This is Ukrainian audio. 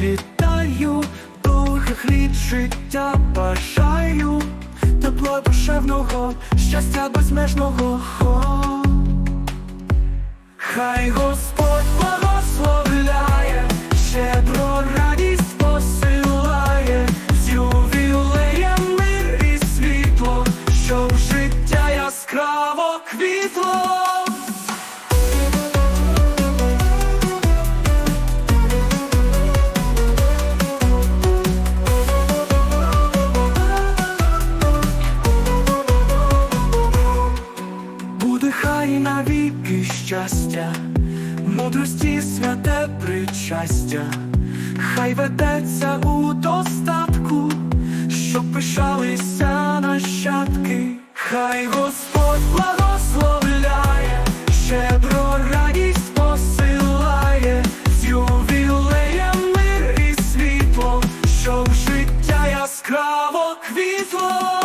вітаю, довгих літ життя бажаю, Тепло душевного, щастя безмежного, хо. хай Господь. нехай навіки щастя, мудрості святе причастя, хай ведеться у достатку, щоб пишалися нащадки, хай Господь благословляє, щедро радість посилає, з мир і світло, щоб життя яскраво квітло.